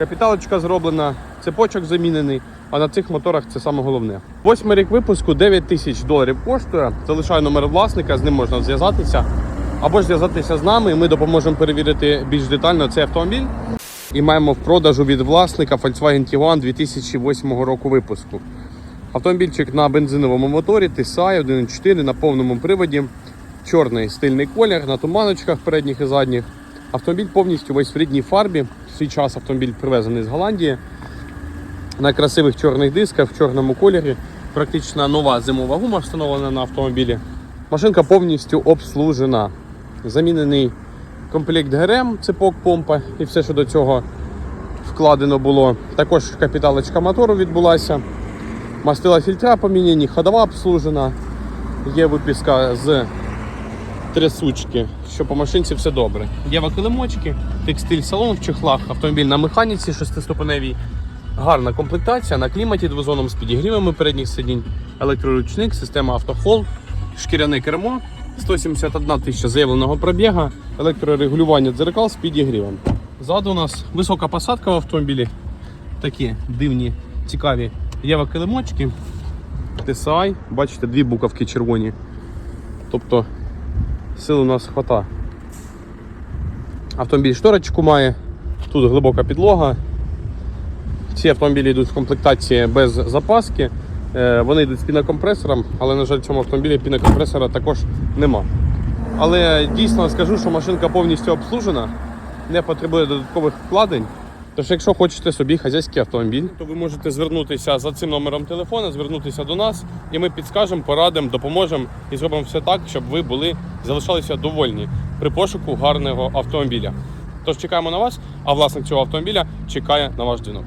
Капіталочка зроблена, цепочок замінений, а на цих моторах це саме головне. Восьмий рік випуску 9 тисяч доларів коштує. Залишаю номер власника, з ним можна зв'язатися. Або ж зв'язатися з нами, і ми допоможемо перевірити більш детально цей автомобіль. І маємо в продажу від власника Volkswagen Tiguan 2008 року випуску. Автомобільчик на бензиновому моторі TSI 1.4 на повному приводі. Чорний стильний колір на туманочках передніх і задніх. Автомобіль повністю весь в рідній фарбі. В свій час автомобіль привезений з Голландії. На красивих чорних дисках в чорному кольорі. Практично нова зимова гума встановлена на автомобілі. Машинка повністю обслужена. Замінений комплект ГРМ, цепок помпа і все, що до цього вкладено було. Також капіталочка мотору відбулася. Мастила фільтра поміняні, ходова обслужена. Є виписка з трясучки, що по машинці все добре. Є килимочки, текстиль салон в чехлах, автомобіль на механіці шестиступеневій. Гарна комплектація на кліматі двозоном з підігрівами передніх сидінь, електроручник, система автохол, шкіряне кермо, 171 тисяча заявленого пробіга, електрорегулювання дзеркал з підігрівом. Ззаду у нас висока посадка в автомобілі. Такі дивні, цікаві єва-килимочки. TSI, бачите, дві буковки червоні. Тобто сил у нас хвата. Автомобіль шторочку має, тут глибока підлога. Ці автомобілі йдуть в комплектації без запаски. Е, Вони йдуть з пінокомпресором, але, на жаль, в цьому автомобілі пінокомпресора також нема. Але дійсно скажу, що машинка повністю обслужена, не потребує додаткових вкладень. Тож, якщо хочете собі хазяйський автомобіль, то ви можете звернутися за цим номером телефона, звернутися до нас, і ми підскажемо, порадимо, допоможемо і зробимо все так, щоб ви були залишалися довольні при пошуку гарного автомобіля. Тож чекаємо на вас, а власник цього автомобіля чекає на ваш дзвінок.